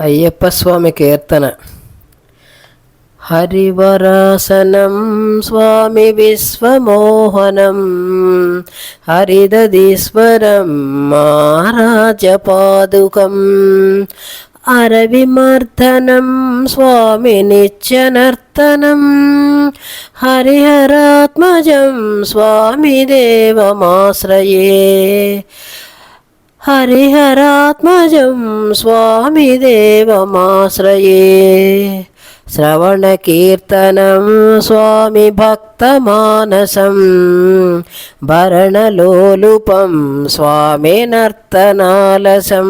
అయ్యప్ప స్వామి కీర్తన. హరివరాసనం స్వామి విశ్వమోహనం హరిదీశ్వరం మారాజపాదుకం అరవిమర్దనం స్వామి నిత్యనర్తనం హరిహరాత్మజం స్వామి దేవమాశ్రయే. హరిహరాత్మజం స్వామి దేవమాశ్రయే. శ్రవణకీర్తనం స్వామి భక్తమానసం భరణలోలుపం స్వామి నర్తనాలసం.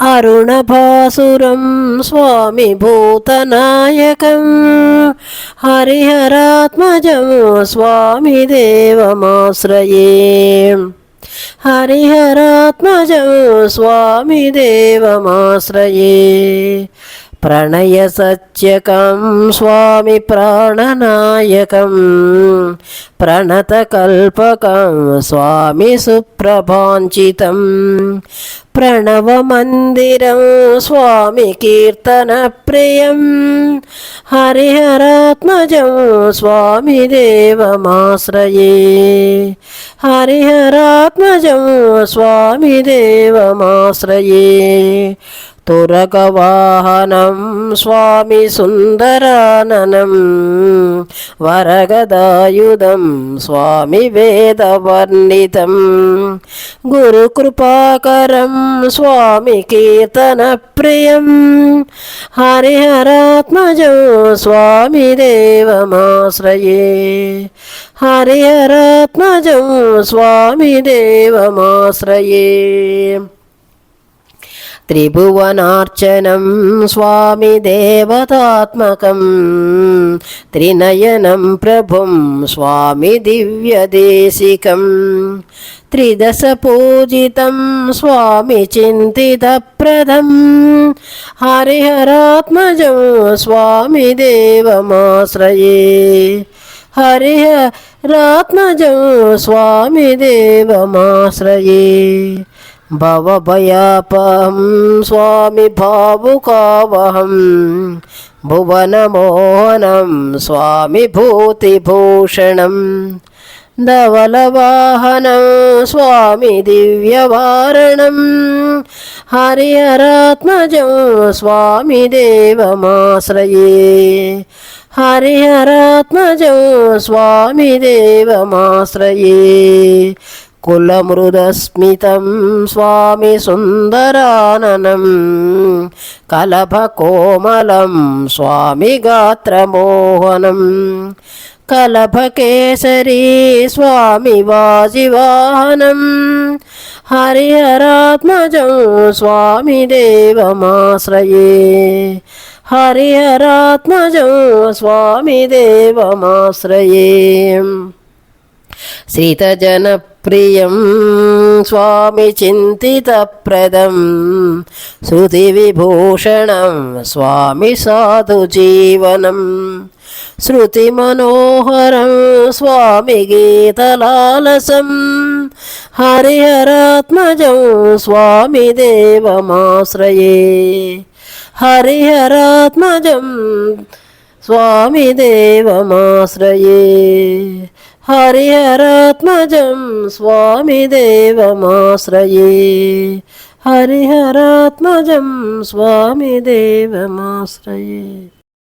అరుణభాసురం స్వామి భూతనాయకం. హరిహరాత్మజం స్వామి దేవమాశ్రయే స్వామి దేవమాశ్రయే ప్రణయ సత్యకం స్వామి ప్రాణనాయకం. ప్రణతకల్పకం స్వామి సుప్రభాంచితం. ప్రణవమందిరం స్వామి కీర్తనప్రియం హరిహరాత్మజం స్వామి దేవమాశ్రయే. హరిహరాత్మజం స్వామి దేవమాశ్రయే తురగవాహనం స్వామి సుందరాననం వరగదాయుధం స్వామి వేదవర్ణితం గురుకృపాకరం స్వామి కీర్తనప్రియం హరిహరాత్మజం స్వామి దేవమాశ్రయే హరిహరాత్మజం స్వామి దేవమాశ్రయే త్రిభువనార్చనం స్వామి దేవతాత్మకం త్రినయనం ప్రభుం స్వామి దివ్యదేశికం త్రిదశ పూజితం స్వామి చింతితప్రదం హరిహరాత్మజం స్వామి దేవమాశ్రయే హరిహరాత్మజం స్వామి దేవమాశ్రయే भवभयापहं स्वामि भावुकावहं भुवनमोहनं स्वामि भूतिभूषणं धवलवाहनं स्वामि दिव्यवारणं हरिहरात्मजं स्वामि देवमाश्रये हरिहरात्मजं स्वामि देवमाश्रये కులమృదస్మితం స్వామి సుందరాననం కలభకోమలం స్వామి గాత్రమోహనం కలభకేసరీ స్వామి వాజివాహనం హరిహరాత్మజం స్వామి దేవమాశ్రయే హరిహరాత్మజం స్వామి దేవమాశ్రయే ప్రియం స్వామి చింతితప్రదం. శృతివిభూషణం స్వామి సాధు జీవనం. శృతి మనోహరం స్వామి గీతలాలసం హరిహరాత్మజం స్వామి దేవమాశ్రయే. హరిహరాత్మజం స్వామి దేవమాశ్రయే. హరిహరాత్మజం స్వామి దేవమాశ్రయే హరిహరాత్మజం స్వామి దేవమాశ్రయే